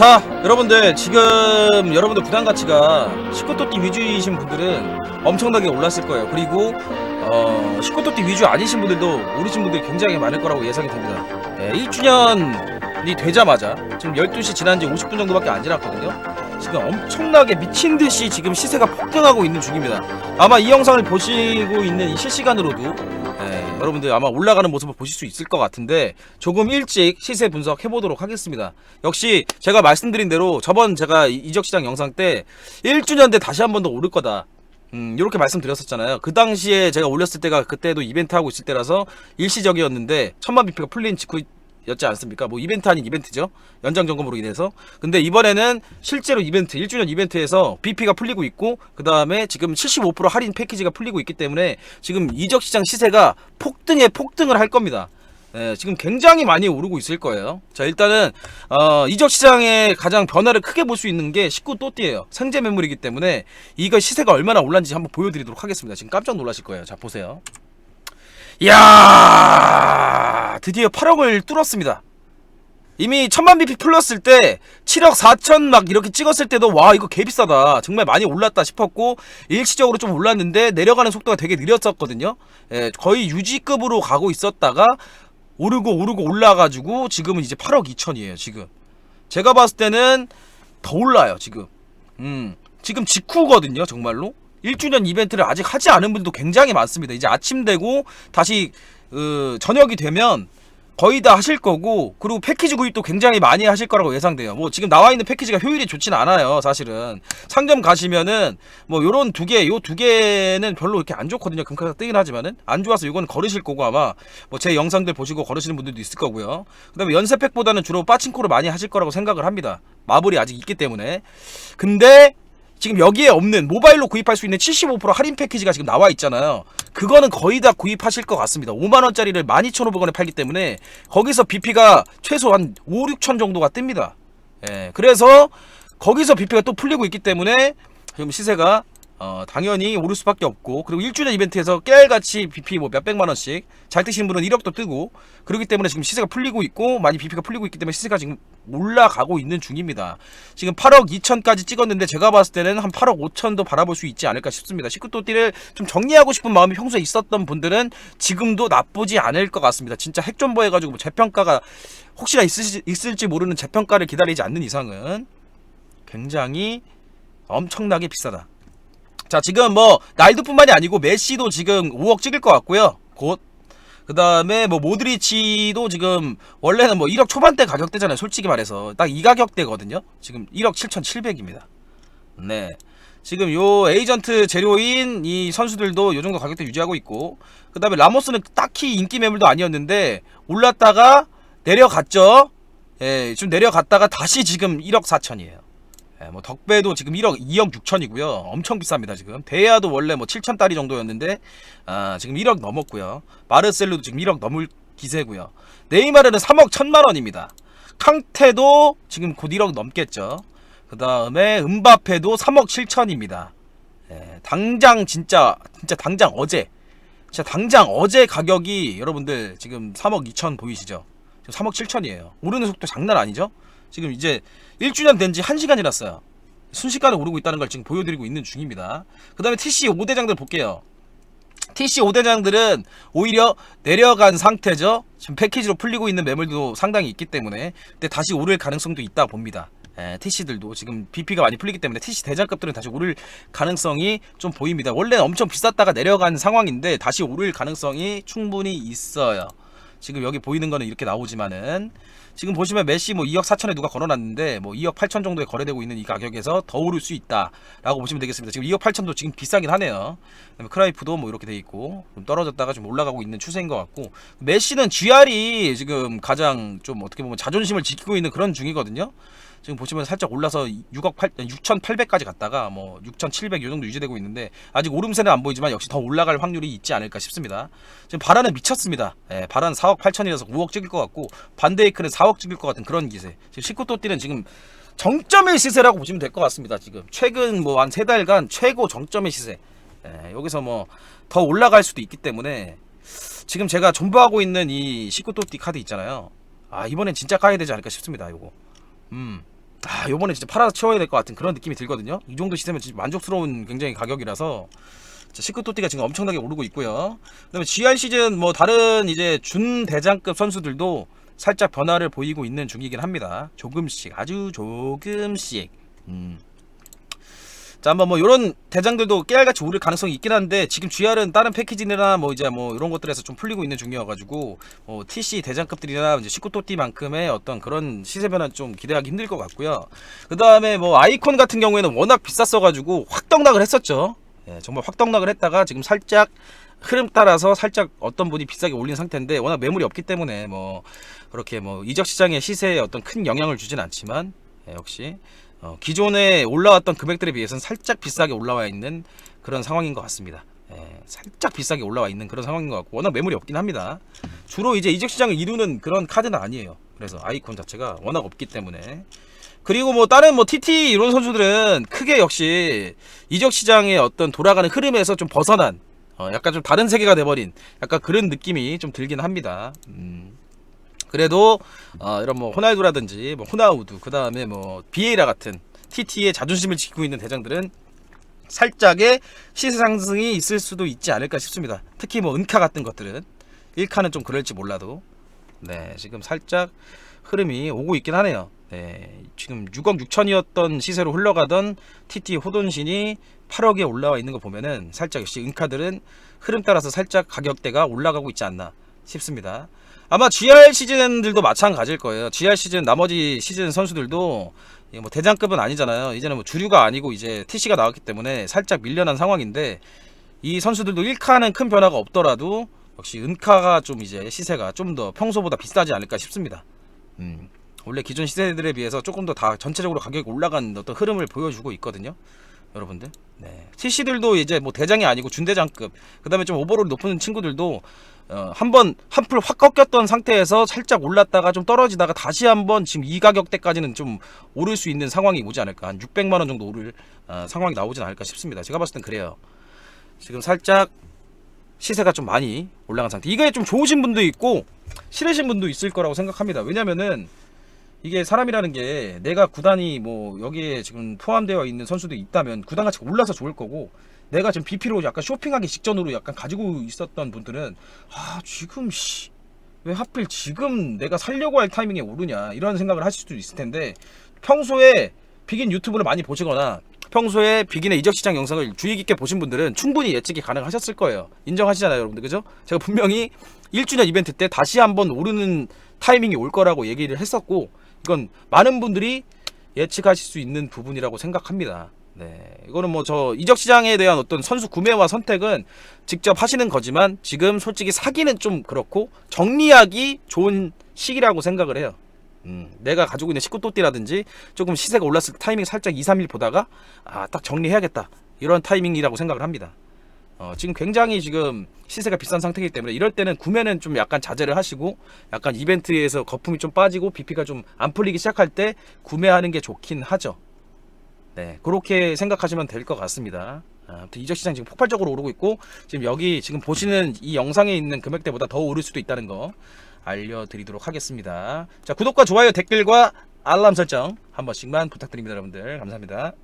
자 여러분들 지금 여러분들 부담 가치가 19토띠 위주이신 분들은 엄청나게 올랐을 거예요. 그리고 어 19토띠 위주 아니신 분들도 오르신 분들이 굉장히 많을 거라고 예상이 됩니다. 예, 1주년이 되자마자 지금 12시 지난 지 50분 정도밖에 안 지났거든요 지금 엄청나게 미친 듯이 지금 시세가 폭등하고 있는 중입니다 아마 이 영상을 보시고 있는 이 실시간으로도 예, 여러분들 아마 올라가는 모습을 보실 수 있을 것 같은데 조금 일찍 시세 분석해 보도록 하겠습니다. 역시 제가 말씀드린 대로 저번 제가 이- 이적시장 영상 때 1주년 때 다시 한 번 더 오를 거다. 음, 이렇게 말씀드렸었잖아요. 그 당시에 제가 올렸을 때가 그때도 이벤트 하고 있을 때라서 일시적이었는데 천만 비피가 풀린 직후 였지 않습니까? 뭐 이벤트 아닌 이벤트죠. 연장 점검으로 인해서. 근데 이번에는 실제로 이벤트 1주년 이벤트에서 BP가 풀리고 있고 그 다음에 지금 75% 할인 패키지가 풀리고 있기 때문에 지금 이적 시장 시세가 폭등에 폭등을 할 겁니다. 예, 지금 굉장히 많이 오르고 있을 거예요. 자, 일단은 어, 이적 시장의 가장 변화를 크게 볼 수 있는 게 19또띠예요. 생제 매물이기 때문에 이거 시세가 얼마나 올랐는지 한번 보여 드리도록 하겠습니다. 지금 깜짝 놀라실 거예요. 자, 보세요. 이 야, 드디어 8억을 뚫었습니다. 이미 천만 BP 풀렸을 때 7억 4천 막 이렇게 찍었을 때도 와 이거 개 비싸다. 정말 많이 올랐다 싶었고 일시적으로 좀 올랐는데 내려가는 속도가 되게 느렸었거든요. 예, 거의 유지급으로 가고 있었다가 오르고 오르고 올라가지고 지금은 이제 8억 2천이에요 지금. 제가 봤을 때는 더 올라요 지금. 음 지금 직후거든요 정말로. 1주년 이벤트를 아직 하지 않은 분도 굉장히 많습니다. 이제 아침 되고 다시 어, 저녁이 되면 거의 다 하실 거고 그리고 패키지 구입도 굉장히 많이 하실 거라고 예상돼요. 뭐 지금 나와 있는 패키지가 효율이 좋진 않아요, 사실은. 상점 가시면은 뭐 요런 두 개, 요 두 개는 별로 이렇게 안 좋거든요. 금카가 뜨긴 하지만은 안 좋아서 요건 거르실 거고 아마 뭐 제 영상들 보시고 거르시는 분들도 있을 거고요. 그다음에 연세팩보다는 주로 빠친코를 많이 하실 거라고 생각을 합니다. 마블이 아직 있기 때문에. 근데 지금 여기에 없는 모바일로 구입할 수 있는 75% 할인 패키지가 지금 나와 있잖아요. 그거는 거의 다 구입하실 것 같습니다. 5만 원짜리를 12,500원에 팔기 때문에 거기서 BP가 최소 한 5, 6천 정도가 뜹니다. 예, 그래서 거기서 BP가 또 풀리고 있기 때문에 지금 시세가 어, 당연히 오를 수밖에 없고 그리고 1주년 이벤트에서 깨알같이 BP 뭐 몇백만 원씩 잘 뜨시는 분은 1억도 뜨고 그렇기 때문에 지금 시세가 풀리고 있고 많이 BP가 풀리고 있기 때문에 시세가 지금 올라가고 있는 중입니다. 지금 8억 2천까지 찍었는데 제가 봤을 때는 한 8억 5천도 바라볼 수 있지 않을까 싶습니다. 19또띠를 좀 정리하고 싶은 마음이 평소에 있었던 분들은 지금도 나쁘지 않을 것 같습니다. 진짜 핵존버 해가지고 뭐 재평가가 혹시나 있을지, 있을지 모르는 재평가를 기다리지 않는 이상은 굉장히 엄청나게 비싸다. 자 지금 뭐 나이드뿐만이 아니고 메시도 지금 5억 찍을 것 같고요. 곧. 그 다음에 뭐 모드리치도 지금 원래는 뭐 1억 초반대 가격대잖아요. 솔직히 말해서 딱 이 가격대거든요. 지금 1억 7,700입니다. 네. 지금 요 에이전트 재료인 이 선수들도 요 정도 가격대 유지하고 있고 그 다음에 라모스는 딱히 인기 매물도 아니었는데 올랐다가 내려갔죠. 예, 좀 내려갔다가 다시 지금 1억 4천이에요. 예, 뭐 덕배도 지금 1억 2억 6천이고요. 엄청 비쌉니다 지금. 대야도 원래 뭐 7천 달이 정도였는데 아, 지금 1억 넘었고요. 마르셀로도 지금 1억 넘을 기세고요. 네이마르는 3억 1천만 원입니다. 캉테도 지금 곧 1억 넘겠죠. 그 다음에 음바페도 3억 7천입니다. 예, 당장 진짜 진짜 당장 어제 진짜 당장 어제 가격이 여러분들 지금 3억 2천 보이시죠? 지금 3억 7천이에요. 오르는 속도 장난 아니죠? 지금 이제 1주년 된 지 1시간 지났어요. 순식간에 오르고 있다는 걸 지금 보여드리고 있는 중입니다. 그 다음에 TC 5대장들 볼게요. TC 5대장들은 오히려 내려간 상태죠. 지금 패키지로 풀리고 있는 매물도 상당히 있기 때문에 근데 다시 오를 가능성도 있다 봅니다. 예, TC들도 지금 BP가 많이 풀리기 때문에 TC 대장급들은 다시 오를 가능성이 좀 보입니다. 원래는 엄청 비쌌다가 내려간 상황인데 다시 오를 가능성이 충분히 있어요. 지금 여기 보이는 거는 이렇게 나오지만은 지금 보시면 메시 뭐 2억 4천에 누가 걸어놨는데 뭐 2억 8천 정도에 거래되고 있는 이 가격에서 더 오를 수 있다라고 보시면 되겠습니다. 지금 2억 8천도 지금 비싸긴 하네요. 그다음에 크라이프도 뭐 이렇게 돼 있고 좀 떨어졌다가 좀 올라가고 있는 추세인 것 같고 메시는 GR이 지금 가장 좀 어떻게 보면 자존심을 지키고 있는 그런 중이거든요. 지금 보시면 살짝 올라서 6억 8 6,800까지 갔다가 뭐 6,700 요 정도 유지되고 있는데 아직 오름세는 안 보이지만 역시 더 올라갈 확률이 있지 않을까 싶습니다. 지금 바라는 미쳤습니다. 예, 바라는 4억 8천이라서 5억 찍을 것 같고 반데이크는 4억 찍을 것 같은 그런 기세. 지금 19또띠는 지금 정점의 시세라고 보시면 될 것 같습니다. 지금 최근 뭐 한 세 달간 최고 정점의 시세. 예, 여기서 뭐 더 올라갈 수도 있기 때문에 지금 제가 존버하고 있는 이 19또띠 카드 있잖아요. 아 이번엔 진짜 까야 되지 않을까 싶습니다. 이거. 음. 아 요번에 진짜 팔아 채워야 될 것 같은 그런 느낌이 들거든요 이 정도 시세면 진짜 만족스러운 굉장히 가격이라서 시크토띠가 지금 엄청나게 오르고 있고요 그다음에 GR 시즌 뭐 다른 이제 준 대장급 선수들도 살짝 변화를 보이고 있는 중이긴 합니다 조금씩 아주 조금씩 음. 자 한번 뭐 이런 대장들도 깨알같이 오를 가능성이 있긴 한데 지금 GR은 다른 패키지나 뭐 이제 뭐 이런 것들에서 좀 풀리고 있는 중이어가지고 뭐 TC 대장급들이나 이제 시쿠토띠만큼의 어떤 그런 시세 변화 좀 기대하기 힘들 것 같고요. 그 다음에 뭐 아이콘 같은 경우에는 워낙 비쌌어가지고 확 떡락을 했었죠. 예, 정말 확 떡락을 했다가 지금 살짝 흐름 따라서 살짝 어떤 분이 비싸게 올린 상태인데 워낙 매물이 없기 때문에 뭐 그렇게 뭐 이적 시장의 시세에 어떤 큰 영향을 주진 않지만 예, 역시 어, 기존에 올라왔던 금액들에 비해서는 살짝 비싸게 올라와 있는 그런 상황인 것 같습니다. 예, 살짝 비싸게 올라와 있는 그런 상황인 것 같고 워낙 매물이 없긴 합니다. 주로 이제 이적 시장을 이루는 그런 카드는 아니에요. 그래서 아이콘 자체가 워낙 없기 때문에 그리고 뭐 다른 뭐 TT 이런 선수들은 크게 역시 이적 시장의 어떤 돌아가는 흐름에서 좀 벗어난 어, 약간 좀 다른 세계가 돼버린 약간 그런 느낌이 좀 들긴 합니다. 음. 그래도 어, 이런 뭐 호날두라든지 뭐 호나우두 그 다음에 뭐 비에이라 같은 TT의 자존심을 지키고 있는 대장들은 살짝의 시세 상승이 있을 수도 있지 않을까 싶습니다. 특히 뭐 은카 같은 것들은 1카는 좀 그럴지 몰라도 네 지금 살짝 흐름이 오고 있긴 하네요. 네 지금 6억 6천이었던 시세로 흘러가던 TT 호돈신이 8억에 올라와 있는 거 보면은 살짝 역시 은카들은 흐름 따라서 살짝 가격대가 올라가고 있지 않나 싶습니다. 아마 GR 시즌들도 마찬가지일 거예요. GR 시즌 나머지 시즌 선수들도 뭐 대장급은 아니잖아요. 이제는 뭐 주류가 아니고 이제 TC가 나왔기 때문에 살짝 밀려난 상황인데 이 선수들도 1카는 큰 변화가 없더라도 역시 은카가 좀 이제 시세가 좀 더 평소보다 비싸지 않을까 싶습니다. 음. 원래 기존 시세들에 비해서 조금 더 다 전체적으로 가격이 올라간 어떤 흐름을 보여주고 있거든요. 여러분들. 네. TC들도 이제 뭐 대장이 아니고 준대장급. 그 다음에 좀 오버롤 높은 친구들도 어, 한번 한풀 확 꺾였던 상태에서 살짝 올랐다가 좀 떨어지다가 다시 한번 지금 이 가격대까지는 좀 오를 수 있는 상황이 오지 않을까. 한 600만 원 정도 오를 어, 상황이 나오진 않을까 싶습니다. 제가 봤을 땐 그래요. 지금 살짝 시세가 좀 많이 올라간 상태. 이게 좀 좋으신 분도 있고 싫으신 분도 있을 거라고 생각합니다. 왜냐면은 이게 사람이라는 게 내가 구단이 뭐 여기에 지금 포함되어 있는 선수도 있다면 구단 가치가 올라서 좋을 거고 내가 지금 BP로 약간 쇼핑하기 직전으로 약간 가지고 있었던 분들은 아 지금 씨. 왜 하필 지금 내가 살려고 할 타이밍에 오르냐 이런 생각을 하실 수도 있을 텐데 평소에 비긴 유튜브를 많이 보시거나 평소에 비긴의 이적 시장 영상을 주의 깊게 보신 분들은 충분히 예측이 가능하셨을 거예요. 인정하시잖아요, 여러분들. 그죠? 제가 분명히 1주년 이벤트 때 다시 한번 오르는 타이밍이 올 거라고 얘기를 했었고 이건 많은 분들이 예측하실 수 있는 부분이라고 생각합니다. 네. 이거는 뭐 저 이적 시장에 대한 어떤 선수 구매와 선택은 직접 하시는 거지만 지금 솔직히 사기는 좀 그렇고 정리하기 좋은 시기라고 생각을 해요. 음, 내가 가지고 있는 19또띠라든지 조금 시세가 올랐을 때 타이밍 살짝 2, 3일 보다가 아, 딱 정리해야겠다. 이런 타이밍이라고 생각을 합니다. 어, 지금 굉장히 지금 시세가 비싼 상태이기 때문에 이럴 때는 구매는 좀 약간 자제를 하시고 약간 이벤트에서 거품이 좀 빠지고 BP가 좀 안 풀리기 시작할 때 구매하는 게 좋긴 하죠. 네, 그렇게 생각하시면 될 것 같습니다. 아, 아무튼 이적 시장 지금 폭발적으로 오르고 있고 지금 여기 지금 보시는 이 영상에 있는 금액대보다 더 오를 수도 있다는 거 알려드리도록 하겠습니다. 자 구독과 좋아요 댓글과 알람 설정 한 번씩만 부탁드립니다 여러분들 감사합니다.